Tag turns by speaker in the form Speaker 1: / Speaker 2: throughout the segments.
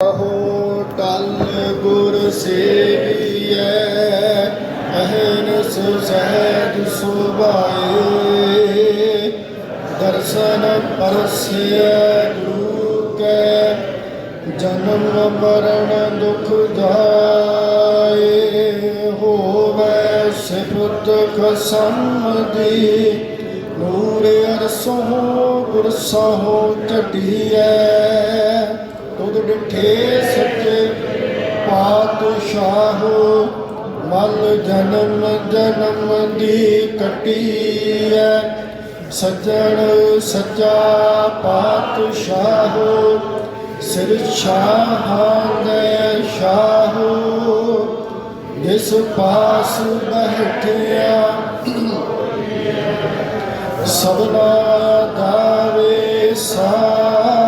Speaker 1: ਹੋ ਟਲ ਗੁਰ ਸੇਵੀਐ ਅਹਨਸ ਸਹਿਜ ਸੁਭਾਏ। ਦਰਸ਼ਨ ਪਰਸਿਐ ਗੁਰੂ ਕੈ ਜਨਮ ਮਰਨ ਦੁਖ ਜਾਏ। ਹੋਵੇ ਸਿਫਤ ਖਸਮਦੀ ਨੂਰ ਅਰਸੋਂ ਗੁਰ ਚਟੀਐ ਤੁਧ ਡਿਠੇ ਸੱਚੇ ਪਾਤਸ਼ਾਹੋ, ਮਲ ਜਨਮ ਜਨਮ ਦੀ ਕਟੀਐ। ਸੱਜਣ ਸੱਚਾ ਪਾਤਸ਼ਾਹੋ, ਸਿਰ ਸ਼ਾਹਾਂ ਦੇ ਸ਼ਾਹ। ਜਿਸ ਪਾਸ ਬੈਠਿਆ ਸਬਨਾ ਦਾਵੇ ਸਾਹੋ।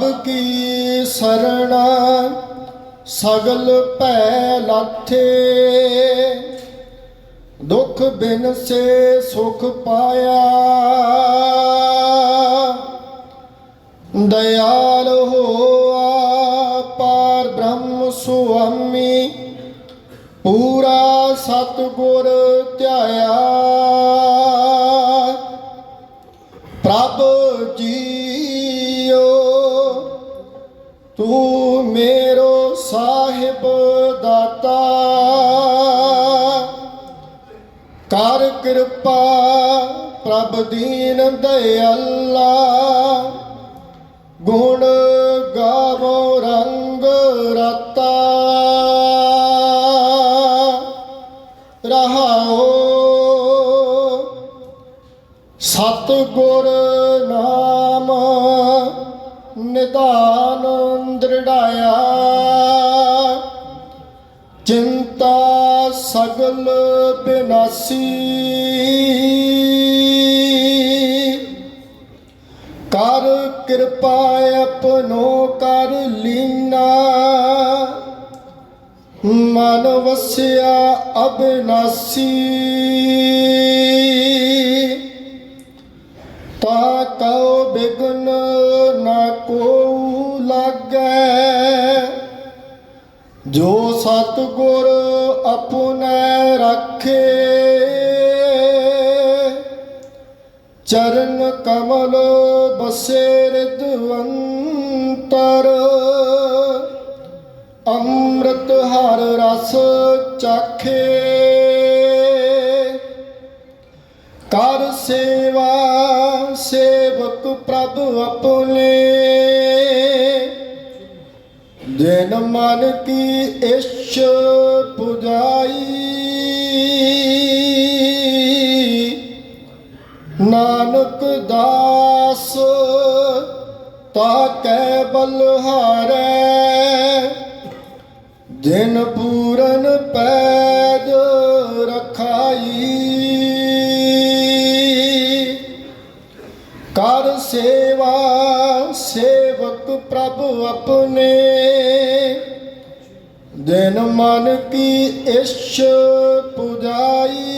Speaker 1: ਪ੍ਰਭ ਕੀ ਸਰਣ ਸਗਲ ਭੈ ਲਾਥੇ ਦੁਖ ਬਿਨ ਸੇ ਸੁਖ ਪਾਇਆ। ਦਇਆਲ ਹੋਆ ਪਰ ਬ੍ਰਹਮ ਸੁਆਮੀ। ਪੂਰਾ ਸਤਗੁਰ ਧਿਆਇਆ। ਤੂੰ ਮੇਰੋ ਸਾਹਿਬ ਦਾਤਾ। ਕਰ ਕਿਰਪਾ ਪ੍ਰਭ ਦੀਨ ਦਇਆਲਾ। ਗੁਣ ਗਾਵੋ ਰੰਗ ਰਤਾ। ਰਹਾਓ ਸਤ ਗੁਰ ਨਿਦਾਨ ਦ੍ਰਿੜਾਇਆ ਚਿੰਤਾ ਸਗਲ ਬਿਨਾਸੀ। ਕਰ ਕਿਰਪਾ ਆਪਨੋ ਕਰ ਲੀਨਾ। ਮਨ ਵਸਿਆ ਅਬਿਨਾਸੀ। ਕਉ ਨਾ ਕੋ ਲਾਗੈ। ਜੋ ਸਤਗੁਰ ਆਪਣੈ ਰੱਖੇ, ਚਰਨ ਕਮਲ ਬਸੇ ਰਿਦਵੰਤਰ ਅੰਮ੍ਰਿਤ ਹਰ ਰਸ ਚਾਖੇ। ਸੇਵਕ ਪ੍ਰਭ ਆਪਣੇ। ਜਿਨ ਮਨ ਕੀ ਇਛ ਪੁਜਾਈ। ਨਾਨਕ ਦਾਸ ਤਾ ਕੈ ਬਲਹਾਰੈ ਜਿਨ ਪੂਰਨ ਕਰ ਸੇਵਾ, ਸੇਵਕ ਪ੍ਰਭ ਆਪਣੇ। ਦਿਨ ਮਨ ਕੀ ਇਛ ਪੁਜਾਈ।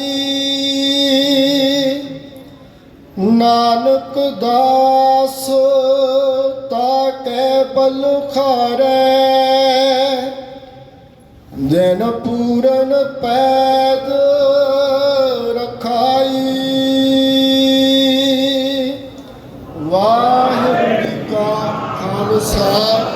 Speaker 1: ਨਾਨਕ ਦਾਸ ਤਾ ਕੈ ਬਲਖਾਰੈ ਦਿਨ ਪੂਰਨ ਪੈਦ ਵਾਹਿਗੁਰੂ ਜੀ ਕਾ ਖਾਲਸਾ